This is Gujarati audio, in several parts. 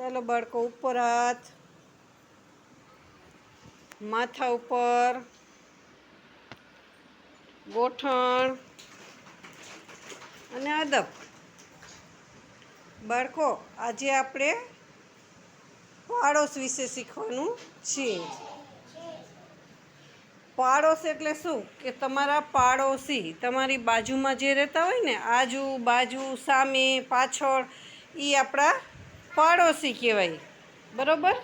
ચાલો બાળકો, ઉપર હાથ. માથા ઉપર. ગોઠણ. અને અદબ. બાળકો, આજે આપણે પાડોશ વિશે શીખવાનું છે પાડોશ એટલે શું? કે તમારા પાડોશી તમારી બાજુમાં જે રહેતા હોય ને આજુ બાજુ સામે, પાછળ એ આપણા પાડોશી કહેવાય. બરોબર?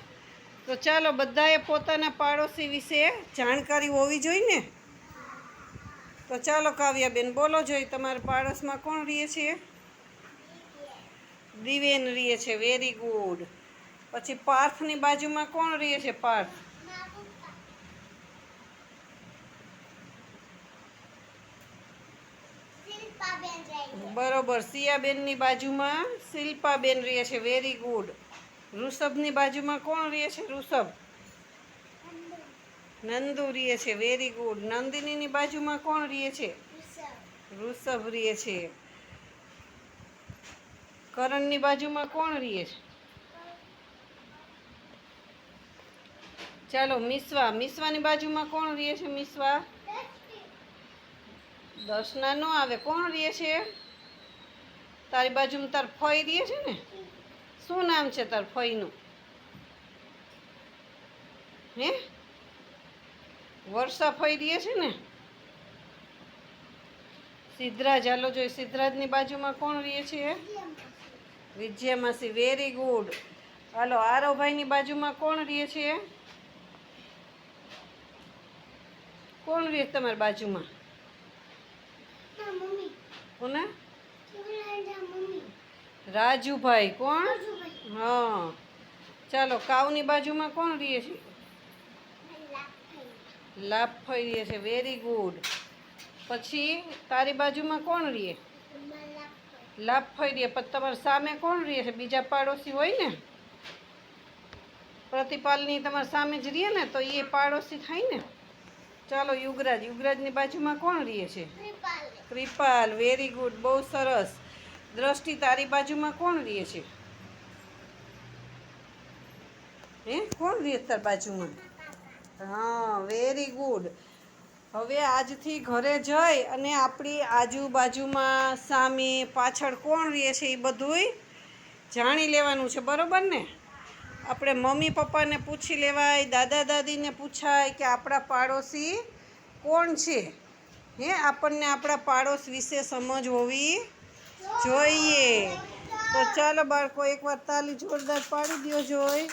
તો ચાલો બધાએ પોતાના પાડોશી વિશે જાણકારી હોવી જોઈએ ને તો ચાલો કાવ્યાબેન, બોલો જોઈ, તમારા પાડોશમાં કોણ રહે છે? દિવેન રહે છે વેરી ગુડ પછી પાર્થની બાજુમાં કોણ રહે છે, પાર્થ? બરોબર, સિયાબેનની બાજુમાં શિલ્પાબેન રહે છે વેરી ગુડ ઋષભની બાજુમાં કોણ રહે છે, ઋષભ? નંદુ રહે છે વેરી ગુડ નંદિનીની બાજુમાં કોણ રહે છે? ઋષભ રહે છે. કરણની બાજુમાં કોણ રહે છે? ચાલો મિસવા મિસવાની બાજુમાં કોણ રહે છે મિસવા દર્શના નો આવે. કોણ રહે છે? તારી બાજુમાં તાર ફઈ રહે છે ને? શું નામ છે તાર ફઈનું? હે? વર્ષા ફઈ રહે છે ને? સિદ્ધરાજ, હાલો જોઈ, સિદ્ધરાજની બાજુમાં કોણ રહે છે? વિજયા માસી વેરી ગુડ હાલો, આરવભાઈની બાજુમાં કોણ રહે છે? કોણ રહે તમારી બાજુમાં? કોને? રાજુભાઈ કોણ? હા. ચાલો કાવની બાજુમાં કોણ રહીએ છે? લાભભાઈ રહીએ છે વેરી ગુડ પછી તારી બાજુમાં કોણ રહીએ? લાભભાઈ રહીએ પણ તમારી સામે કોણ રહીએ છે? બીજા પાડોશી હોય ને? પ્રતિપાલની તમારી સામે જ રહે ને તો એ પાડોશી થાય ને? ચાલો યુગરાજ યુગરાજની બાજુમાં કોણ રહે છે? કૃપાલ વેરી ગુડ બહુ સરસ. દ્રષ્ટિ તારી બાજુમાં કોણ રહે છે? હે કોણ રહે તાર બાજુમાં? હા વેરી ગુડ હવે આજથી ઘરે જઈ અને આપણી આજુબાજુમાં સામે પાછળ કોણ રહે છે એ બધુંય જાણી લેવાનું છે બરોબર ને? આપણે મમ્મી પપ્પાને પૂછી લેવાય, દાદા દાદીને પૂછાય કે આપણા પાડોશી કોણ છે? હે, આપણને આપણા પાડોશ વિશે સમજ હોવી જોઈએ. તો ચાલો બાળકો એકવાર તાલી જોરદાર પાડી દો જોઈ